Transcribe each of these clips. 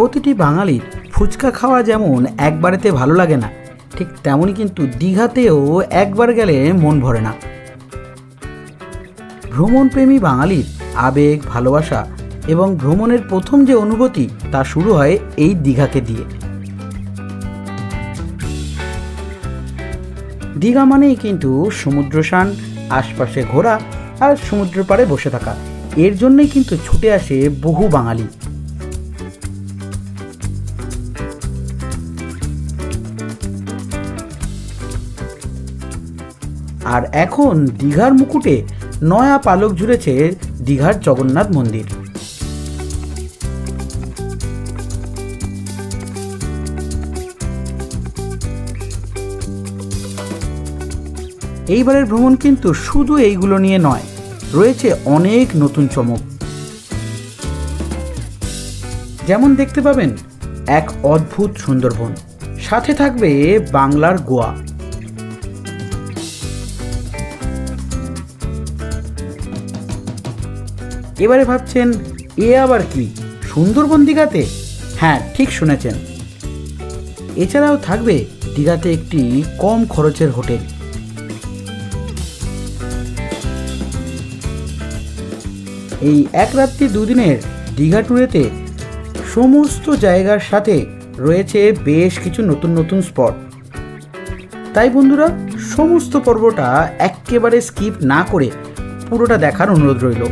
প্রতিটি বাঙালির ফুচকা খাওয়া যেমন একবারেতে ভালো লাগে না, ঠিক তেমনই কিন্তু দীঘাতেও একবার গেলে মন ভরে না। ভ্রমণপ্রেমী বাঙালির আবেগ, ভালোবাসা এবং ভ্রমণের প্রথম যে অনুভূতি তা শুরু হয় এই দীঘাকে দিয়ে। দীঘা মানেই কিন্তু সমুদ্রসান, আশপাশে ঘোরা আর সমুদ্র পাড়ে বসে থাকা। এর জন্যই কিন্তু ছুটে আসে বহু বাঙালি। আর এখন দীঘার মুকুটে নয়া পালক জুড়েছে দীঘার জগন্নাথ মন্দির। এইবারের ভ্রমণ কিন্তু শুধু এইগুলো নিয়ে নয়, রয়েছে অনেক নতুন চমক। যেমন দেখতে পাবেন এক অদ্ভুত সুন্দরবন, সাথে থাকবে বাংলার গোয়া। এবারে ভাবছেন, এ আবার কি? সুন্দরবন দীঘাতে? হ্যাঁ ঠিক শুনেছেন। এছাড়াও থাকবে দীঘাতে একটি কম খরচের হোটেল। এই এক রাত্রি দুদিনের দীঘা ট্যুরেতে সমস্ত জায়গার সাথে রয়েছে বেশ কিছু নতুন নতুন স্পট। তাই বন্ধুরা, সমস্ত পর্বটা একেবারে স্কিপ না করে পুরোটা দেখার অনুরোধ রইল।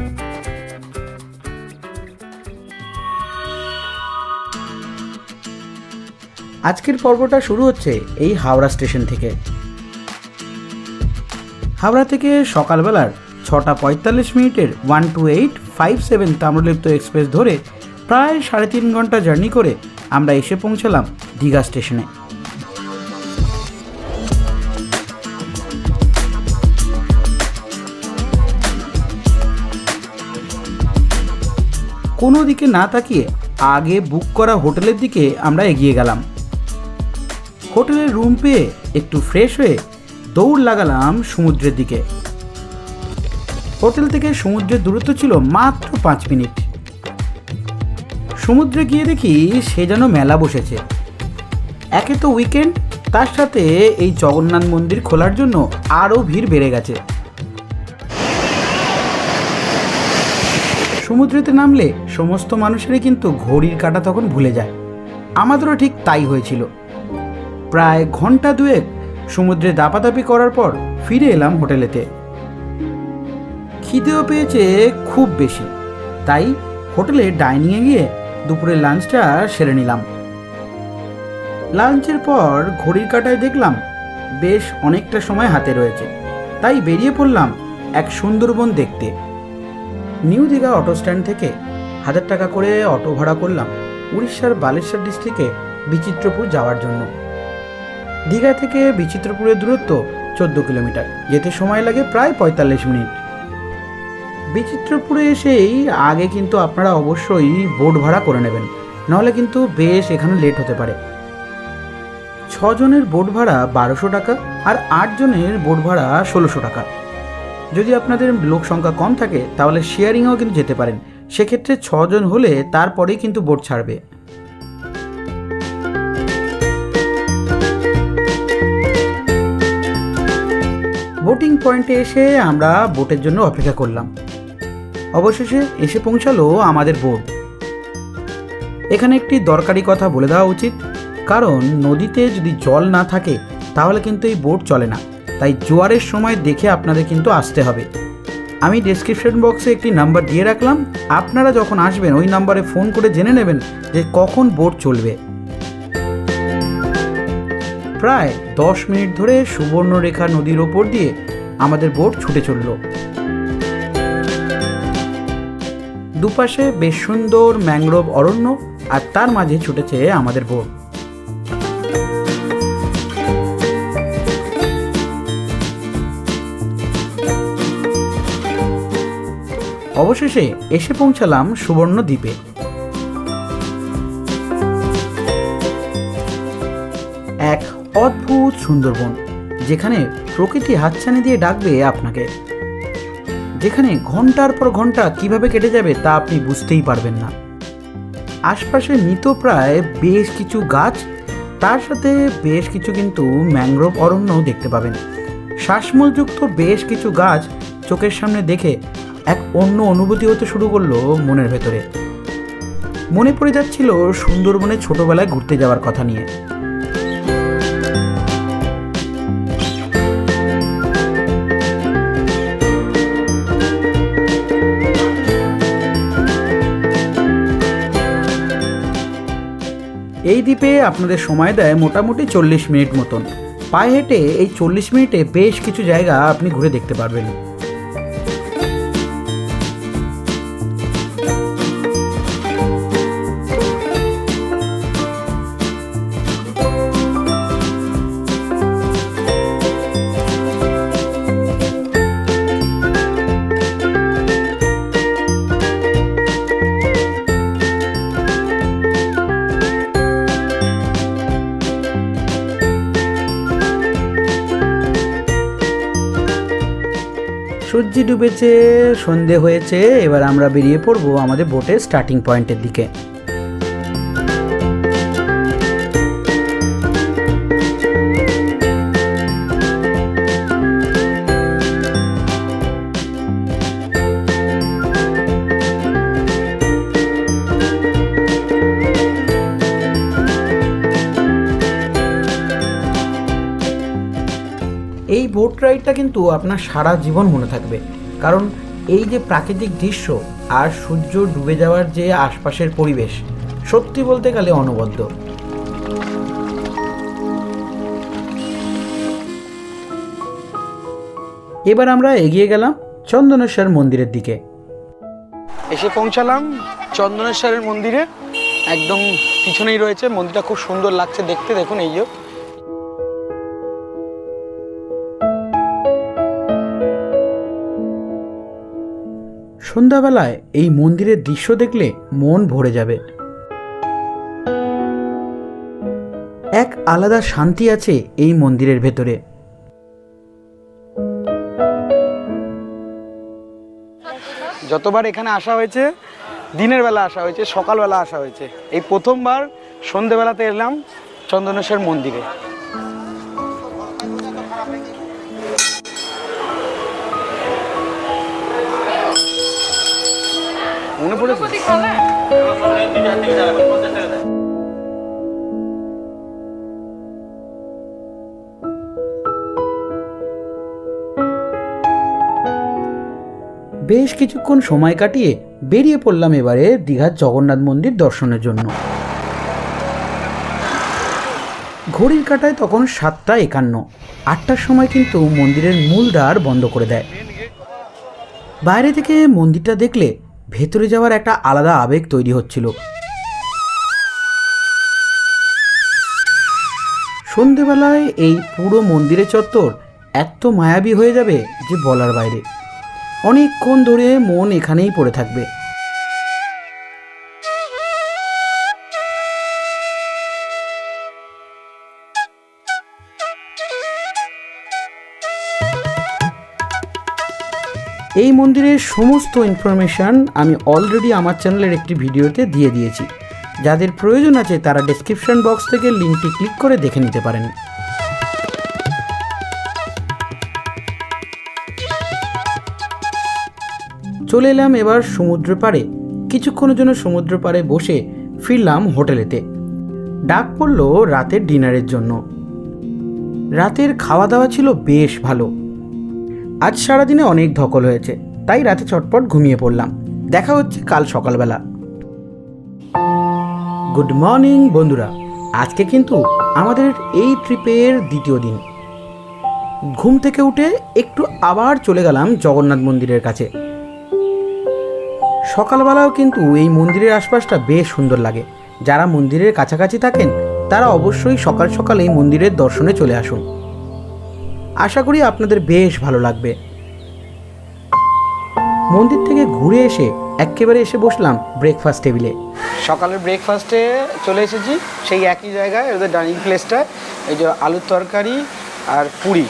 আজকের পর্বটা শুরু হচ্ছে এই হাওড়া স্টেশন থেকে। হাওড়া থেকে সকালবেলার ছটা পঁয়তাল্লিশ মিনিটের one two eight five seven Tamralipta express ধরে প্রায় সাড়ে তিন ঘণ্টা জার্নি করে আমরা এসে পৌঁছলাম দীঘা স্টেশনে। কোনো দিকে না তাকিয়ে আগে বুক করা হোটেলের দিকে আমরা এগিয়ে গেলাম। হোটেলের রুম পেয়ে একটু ফ্রেশ হয়ে দৌড় লাগালাম সমুদ্রের দিকে। হোটেল থেকে সমুদ্রের দূরত্ব ছিল মাত্র পাঁচ মিনিট। সমুদ্রে গিয়ে দেখি সে যেন মেলা বসেছে। একে তো উইকেন্ড তার সাথে এই জগন্নাথ মন্দির খোলার জন্য আরও ভিড় বেড়ে গেছে। সমুদ্রেতে নামলে সমস্ত মানুষেরই কিন্তু ঘড়ির কাঁটা তখন ভুলে যায়। আমাদেরও ঠিক তাই হয়েছিল। প্রায় ঘণ্টা দুয়েক সমুদ্রে দাপাদাপি করার পর ফিরে এলাম হোটেলেতে। খিদেও পেয়েছে খুব বেশি। তাই হোটেলে ডাইনিংয়ে গিয়ে দুপুরের লাঞ্চটা সেরে নিলাম। লাঞ্চের পর ঘড়ির কাঁটায় দেখলাম বেশ অনেকটা সময় হাতে রয়েছে। তাই বেরিয়ে পড়লাম এক সুন্দরবন দেখতে। নিউ দীঘা অটো স্ট্যান্ড থেকে হাজার টাকা করে অটো ভাড়া করলাম উড়িষ্যার বালেশ্বর ডিস্ট্রিক্টে বিচিত্রপুর যাওয়ার জন্য। দীঘা থেকে বিচিত্রপুরের দূরত্ব চোদ্দ কিলোমিটার। যেতে সময় লাগে প্রায় পঁয়তাল্লিশ মিনিট। বিচিত্রপুরে এসেই আগে কিন্তু আপনারা অবশ্যই বোট ভাড়া করে নেবেন। নাহলে কিন্তু বেশ এখানে লেট হতে পারে। ছজনের বোট ভাড়া বারোশো টাকা আর আটজনের বোট ভাড়া ষোলোশো টাকা। যদি আপনাদের লোক সংখ্যা কম থাকে, তাহলে শেয়ারিংয়েও কিন্তু যেতে পারেন। সেক্ষেত্রে ছজন হলে তারপরেই কিন্তু বোট ছাড়বে। বোটিং পয়েন্টে এসে আমরা বোটের জন্য অপেক্ষা করলাম। অবশেষে এসে পৌঁছালো আমাদের বোট এখানে একটি দরকারি কথা বলে দেওয়া উচিত, কারণ নদীতে যদি জল না থাকে, তাহলে কিন্তু এই বোট চলে না। তাই জোয়ারের সময় দেখে আপনাদের কিন্তু আসতে হবে। আমি ডেসক্রিপশন বক্সে একটি নাম্বার দিয়ে রাখলাম। আপনারা যখন আসবেন, ওই নাম্বারে ফোন করে জেনে নেবেন যে কখন বোট চলবে। প্রায় দশ মিনিট ধরে সুবর্ণরেখা নদীর ওপর দিয়ে আমাদের বোট ছুটে চলল। দুপাশে বেশ সুন্দর ম্যাংগ্রোভ অরণ্য, আর তার মাঝে ছুটেছে আমাদের বোট। অবশেষে এসে পৌঁছালাম সুবর্ণ দ্বীপে। এক অদ্ভুত সুন্দরবন। যেখানে প্রকৃতি হাতছানি দিয়ে ডাকবে আপনাকে। যেখানে ঘণ্টার পর ঘণ্টা কীভাবে কেটে যাবে তা আপনি বুঝতেই পারবেন না। আশপাশে প্রায় বেশ কিছু গাছ, তার সাথে বেশ কিছু কিন্তু ম্যানগ্রোভ অরণ্যও দেখতে পাবেন। শ্বাসমূলযুক্ত বেশ কিছু গাছ চোখের সামনে দেখে এক অন্য অনুভূতি হতে শুরু করল মনের ভেতরে। মনে পড়ে যাচ্ছিল সুন্দরবনে ছোটবেলায় ঘুরতে যাওয়ার কথা নিয়ে। এই দ্বীপে আপনাদের সময় দেয় মোটামুটি চল্লিশ মিনিট মতন। পায়ে হেঁটে এই চল্লিশ মিনিটে বেশ কিছু জায়গা আপনি ঘুরে দেখতে পারবেন। ডুবেছে, সন্ধে হয়েছে, এবার আমরা বেরিয়ে পড়ব আমাদের বোটের স্টার্টিং পয়েন্টের দিকে। এই বোট রাইডটা কিন্তু আপনার সারা জীবন মনে থাকবে। কারণ এই যে প্রাকৃতিক দৃশ্য আর সূর্য ডুবে যাওয়ার যে আশপাশের পরিবেশ, সত্যি বলতে গেলে অনবদ্য। এবার আমরা এগিয়ে গেলাম চন্দনেশ্বর মন্দিরের দিকে। এসে পৌঁছালাম চন্দনেশ্বরের মন্দিরে। একদম পিছনেই রয়েছে, মন্দিরটা খুব সুন্দর লাগছে দেখতে, দেখুন এই যে। সন্ধ্যাবেলায় এই মন্দিরের দৃশ্য দেখলে মন ভরে যাবে। এক আলাদা শান্তি আছে এই মন্দিরের ভেতরে। যতবার এখানে আসা হয়েছে, দিনের বেলা আসা হয়েছে, সকালবেলা আসা হয়েছে। এই প্রথমবার সন্ধেবেলাতে এলাম চন্দনেশ্বর মন্দিরে। মনে পড়েছে? বেশ কিছুক্ষণ সময় কাটিয়ে বেরিয়ে পড়লাম এবারে দীঘার জগন্নাথ মন্দির দর্শনের জন্য। ঘড়ির কাটায় তখন সাতটা একান্ন। আটটার সময় কিন্তু মন্দিরের মূল দ্বার বন্ধ করে দেয়। বাইরে থেকে মন্দিরটা দেখলে ভেতরে যাওয়ার একটা আলাদা আবেগ তৈরি হচ্ছিল। সন্ধেবেলায় এই পুরো মন্দিরের চত্বর এত মায়াবী হয়ে যাবে যে বলার বাইরে। অনেকক্ষণ ধরে মন এখানেই পড়ে থাকবে। এই মন্দিরের সমস্ত ইনফরমেশান আমি অলরেডি আমার চ্যানেলের একটি ভিডিওতে দিয়ে দিয়েছি। যাদের প্রয়োজন আছে, তারা ডেসক্রিপশন বক্স থেকে লিঙ্কটি ক্লিক করে দেখে নিতে পারেন। চলে এলাম এবার সমুদ্র পাড়ে। কিছুক্ষণের জন্য সমুদ্র পাড়ে বসে ফিরলাম হোটেলেতে। ডাক পড়ল রাতের ডিনারের জন্য। রাতের খাওয়া দাওয়া ছিল বেশ ভালো। আজ সারাদিনে অনেক ধকল হয়েছে, তাই রাতে চটপট ঘুমিয়ে পড়লাম। দেখা হচ্ছে কাল সকালবেলা। গুড মর্নিং, বন্ধুরা। আজকে কিন্তু আমাদের এই ট্রিপের দ্বিতীয় দিন। ঘুম থেকে উঠে একটু আবার চলে গেলাম জগন্নাথ মন্দিরের কাছে। সকালবেলাও কিন্তু এই মন্দিরের আশপাশটা বেশ সুন্দর লাগে। যারা মন্দিরের কাছাকাছি থাকেন, তারা অবশ্যই সকাল সকাল এই মন্দিরের দর্শনে চলে আসুন। আশা করি আপনাদের বেশ ভালো লাগবে। মন্দির থেকে ঘুরে এসে একেবারে এসে বসলাম ব্রেকফাস্ট টেবিলে সকালের ব্রেকফাস্টে চলে এসেছি সেই একই জায়গায় ওদের ডাইনিং প্লেসটা এই যে আলুর তরকারি আর পুরি।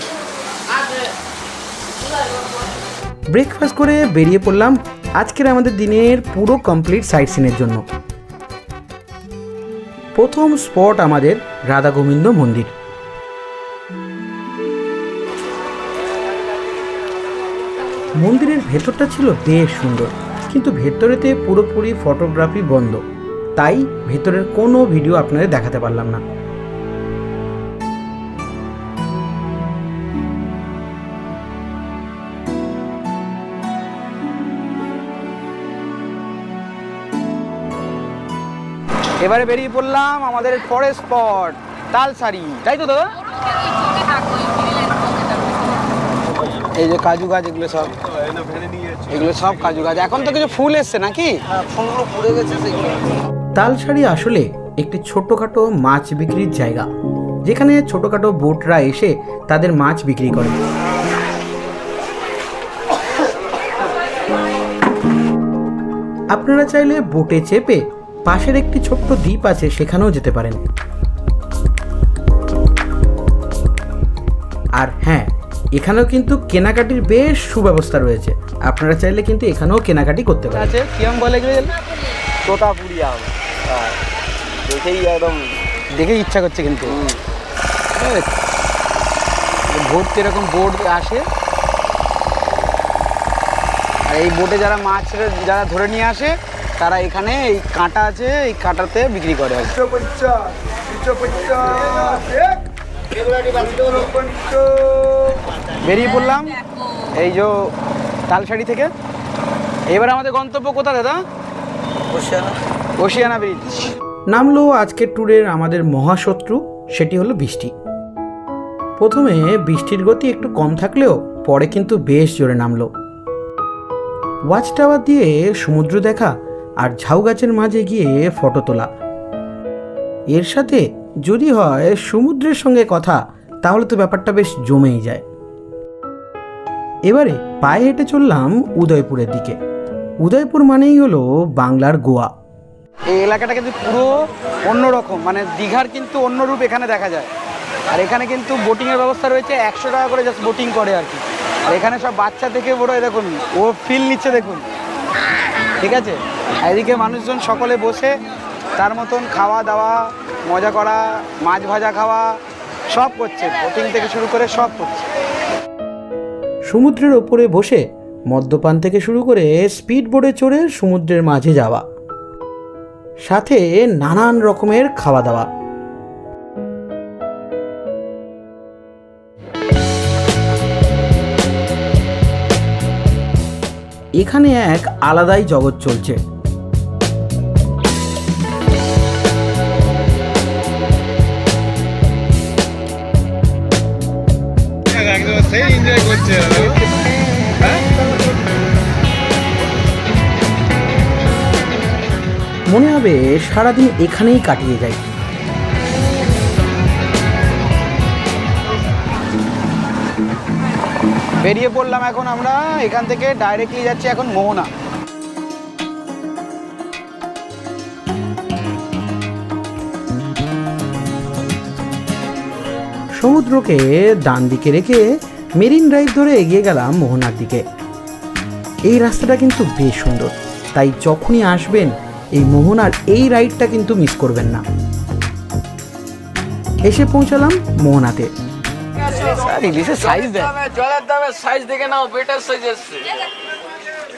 ব্রেকফাস্ট করে বেরিয়ে পড়লাম আজকের আমাদের দিনের পুরো কমপ্লিট সাইট সিনের জন্য। প্রথম স্পট আমাদের রাধা গোবিন্দ মন্দির। মন্দিরের ভেতরটা ছিল বেশ সুন্দর কিন্তু ভেতরেতে পুরোপুরি ফটোগ্রাফি বন্ধ। তাই ভেতরের কোনো ভিডিও আপনাদের দেখাতে পারলাম না। এবারে বেরিয়ে পড়লাম আমাদের ফরেস্ট স্পট তালসারি। তাই তো দাদা? এই যে কাজু গাছ এগুলো সব। এগুলো সব কাজু গাছ। এখন তো কিছু ফুল এসছে নাকি? ফুলগুলো পুড়ে গেছে তালসারি আসলে একটি ছোটোখাটো মাছ বিক্রির জায়গা যেখানে ছোটোখাটো বোটরা এসে তাদের মাছ বিক্রি করে। আপনারা চাইলে বোটে চেপে পাশের একটি ছোট্ট দ্বীপ আছে সেখানেও যেতে পারেন। আর হ্যাঁ এখানেও কিন্তু কেনাকাটির বেশ সুব্যবস্থা রয়েছে। আপনারা চাইলে কিন্তু এখানেও কেনাকাটি করতে পারেন। আছে? বলে তোতাপুরি আম। হ্যাঁ। দেখেই একদম দেখে ইচ্ছা করছে কিন্তু। এই, ভোট এরকম বোট আসে আর এই বোটে যারা মাছ যারা ধরে নিয়ে আসে তারা এখানে এই কাঁটা আছে এই কাঁটাতে বিক্রি করে আর। বেরিয়ে পড়লাম। এই যে তালসাড়ি থেকে। এবার আমাদের গন্তব্য কোথা দাদা? ওশিয়ানা। ব্রিজ। নামলো আজকের ট্যুরের আমাদের মহাশত্রু সেটি হলো বৃষ্টি। প্রথমে বৃষ্টির গতি একটু কম থাকলেও পরে কিন্তু বেশ জোরে নামলো। ওয়াচ টাওয়ার দিয়ে সমুদ্র দেখা আর ঝাউ গাছের মাঝে গিয়ে ফটো তোলা। এর সাথে যদি হয় সমুদ্রের সঙ্গে কথা তাহলে তো ব্যাপারটা বেশ জমেই যায়। এবারে পায়ে হেঁটে চললাম উদয়পুরের দিকে। উদয়পুর মানেই হলো বাংলার গোয়া। এই এলাকাটা কিন্তু পুরো অন্যরকম মানে দীঘার কিন্তু অন্য রূপ এখানে দেখা যায়। আর এখানে কিন্তু বোটিংয়ের ব্যবস্থা রয়েছে একশো টাকা করে জাস্ট বোটিং করে আর কি। আর এখানে সব বাচ্চা থেকে বড় দেখুন, ও ফিল নিচ্ছে, দেখুন। ঠিক আছে? এদিকে মানুষজন সকলে বসে তার মতন খাওয়া দাওয়া, মজা করা, মাছ ভাজা খাওয়া, সব করছে। বোটিং থেকে শুরু করে সব করছে। সমুদ্রের ওপরে বসে মদ্যপান থেকে শুরু করে স্পিড বোটে চড়ে সমুদ্রের মাঝে যাওয়া। সাথে নানান রকমের খাওয়া দাওয়া এখানে এক আলাদাই জগৎ চলছে। হবে সারাদিন এখানেই কাটিয়ে যায়। বেরিয়ে পড়লাম এখন আমরা এখান থেকে ডাইরেক্টলি যাচ্ছি এখন মোহনা। সমুদ্রকে ডান দিকে রেখে মেরিন ড্রাইভ ধরে এগিয়ে গেলাম মোহনার দিকে। এই রাস্তাটা কিন্তু বেশ সুন্দর তাই যখনই আসবেন এই মোহনার এই রাইডটা কিন্তু মিস করবেন না। এসে পৌঁছালাম মোহনাতে। আর ইলিশের সাইজ দেখ। জলের দামে সাইজ দেখে নাও বেটার সাইজ এসছে।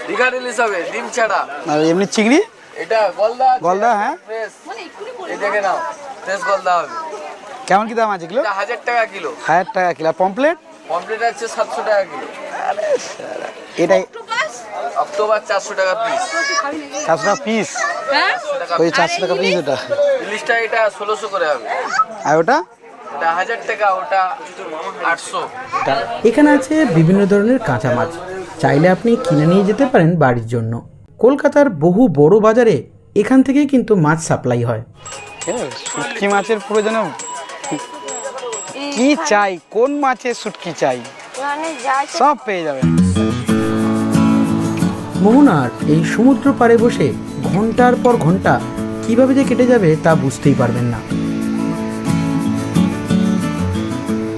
দীঘা রিলিজ হবে ডিম ছাড়া। আর এমনি চিংড়ি? এটা গলদা গলদা, হ্যাঁ। এই দেখে নাও ফ্রেশ গলদা হবে। কেমন কি দাম আছে কিলো হাজার টাকা কিলো। হাজার টাকা কিলো। পমপ্লেট কমপ্লিট আছে সাতশো টাকা কিলো। এটাই অক্টোবর চারশো টাকা পিস চারশো টাকা পিস টাকা ওই চারশো টাকা পিস ওটা। ইলিশটা এটা ষোলোশো করে হবে। আর ওটা? এখানে আছে বিভিন্ন ধরনের কাঁচা মাছ। চাইলে আপনি কিনে নিয়ে যেতে পারেন বাড়ির জন্য। কলকাতার বহু বড় বাজারে এখান থেকেই কিন্তু মাছ সাপ্লাই হয়। শুটকি মাছের পুরো যেন কি চাই? কোন মাছের শুটকি চাই? মানে সব পেয়ে যাবেন। মোহনার এই সমুদ্র পাড়ে বসে ঘণ্টার পর ঘণ্টা কীভাবে যে কেটে যাবে তা বুঝতেই পারবেন না।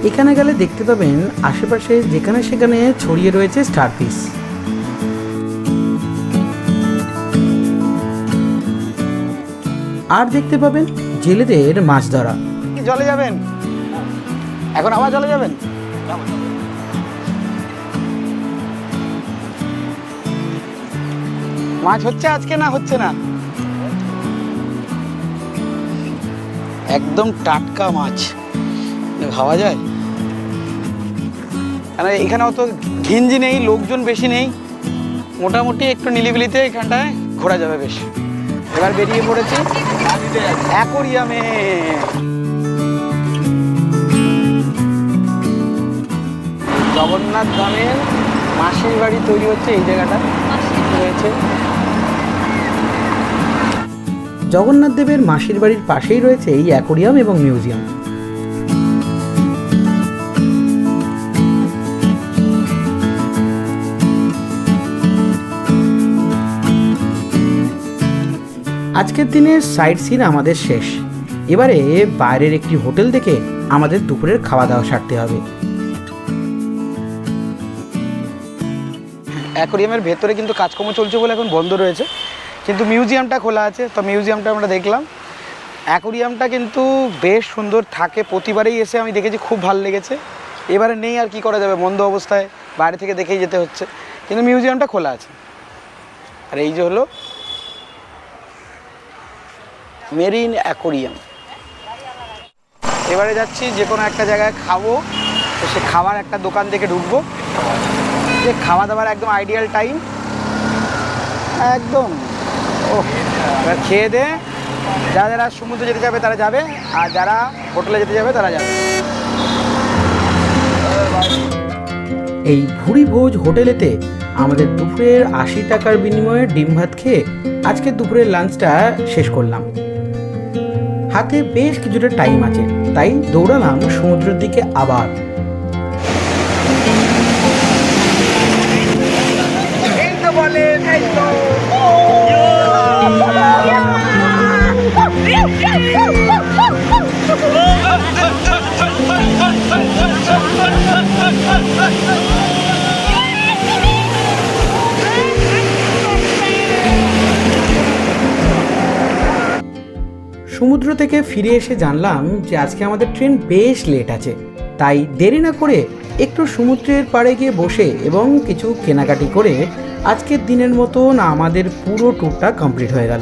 এখানে গেলে দেখতে পাবেন আশেপাশে যেখানে সেখানে ছড়িয়ে রয়েছে স্টারফিশ আর দেখতে পাবেন জেলেদের মাছ ধরা। জলে যাবেন? এখন আবার জলে যাবেন? মাছ হচ্ছে আজকে না হচ্ছে না? একদম টাটকা মাছ। ভাবা যায়? মানে এখানে অত ঘিঞ্জি নেই লোকজন বেশি নেই। মোটামুটি একটু নিলিবিলিতে এখানটায় ঘোরা যাবে বেশ। এবার বেরিয়ে পড়েছি অ্যাকোরিয়ামে। জগন্নাথ ধামের মাসির বাড়ি তৈরি হচ্ছে এই জায়গাটা। রয়েছে। জগন্নাথ দেবের মাসির বাড়ির পাশেই রয়েছে এই অ্যাকোরিয়াম এবং মিউজিয়াম। আজকের দিনের সাইট সিন আমাদের শেষ। এবারে বাইরের একটি হোটেল দেখে আমাদের দুপুরের খাওয়া দাওয়া সারতে হবে। অ্যাকোরিয়ামের ভেতরে কিন্তু কাজকর্ম চলছে বলে এখন বন্ধ রয়েছে। কিন্তু মিউজিয়ামটা খোলা আছে, তো মিউজিয়ামটা আমরা দেখলাম। অ্যাকোরিয়ামটা কিন্তু বেশ সুন্দর থাকে, প্রতিবারেই এসে আমি দেখেছি, খুব ভালো লেগেছে। এবারে নেই আর কি করা যাবে বন্ধ অবস্থায় বাইরে থেকে দেখেই যেতে হচ্ছে। কিন্তু মিউজিয়ামটা খোলা আছে। আর এই যে হলো মেরিন অ্যাকোরিয়াম। এবারে যাচ্ছি যে কোনো একটা জায়গায় খাব, তো সে খাবার একটা দোকান থেকে ঢুকবো। যে খাওয়া দাওয়ার একদম আইডিয়াল টাইম একদম। খেয়ে দে। যারা যারা সমুদ্রে যেতে যাবে, তারা যাবে। আর যারা হোটেলে যেতে যাবে, তারা যাবে। এই ভুরি ভোজ হোটেলেতে আমাদের দুপুরের আশি টাকার বিনিময়ে ডিম ভাত খেয়ে আজকে দুপুরের লাঞ্চটা শেষ করলাম। হাতে বেশ কিছুটা টাইম আছে, তাই দৌড়ালাম সমুদ্রের দিকে আবার। থেকে ফিরে এসে জানলাম যে আজকে আমাদের ট্রেন বেশ লেট আছে। তাই দেরি না করে একটু সমুদ্রের পাড়ে গিয়ে বসে এবং কিছু কেনাকাটি করে আজকের দিনের মতন আমাদের পুরো ট্যুরটা কমপ্লিট হয়ে গেল।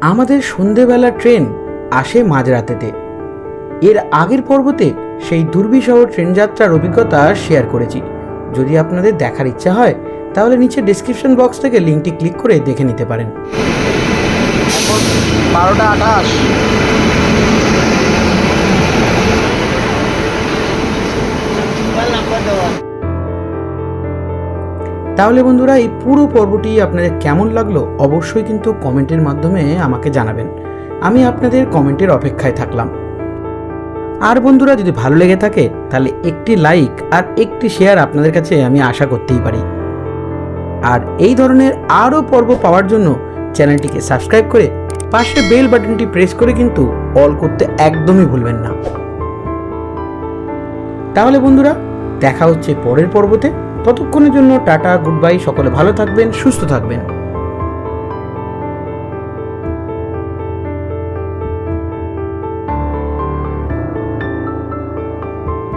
আমাদের সন্ধেবেলা ট্রেন আসে মাঝরাতেতে। এর আগের পর্বতে সেই দুর্বিষহ ট্রেন যাত্রার অভিজ্ঞতা শেয়ার করেছি। যদি আপনাদের দেখার ইচ্ছা হয় তাহলে নিচে ডিসক্রিপশন বক্স থেকে লিঙ্কটি ক্লিক করে দেখে নিতে পারেন। এখন বারোটা আঠাশ। তাহলে বন্ধুরা এই পুরো পর্বটি আপনাদের কেমন লাগল অবশ্যই কিন্তু কমেন্টের মাধ্যমে আমাকে জানাবেন। আমি আপনাদের কমেন্টের অপেক্ষায় থাকলাম। আর বন্ধুরা, যদি ভালো লেগে থাকে, তাহলে একটি লাইক আর একটি শেয়ার আপনাদের কাছে আমি আশা করতেই পারি। আর এই ধরনের আরও পর্ব পাওয়ার জন্য চ্যানেলটিকে সাবস্ক্রাইব করে পাশে বেল বাটনটি প্রেস করে কিন্তু অল করতে একদমই ভুলবেন না। তাহলে বন্ধুরা, দেখা হচ্ছে পরের পর্বতে। ততক্ষণের জন্য টাটা গুড বাই সকলে ভালো থাকবেন, সুস্থ থাকবেন।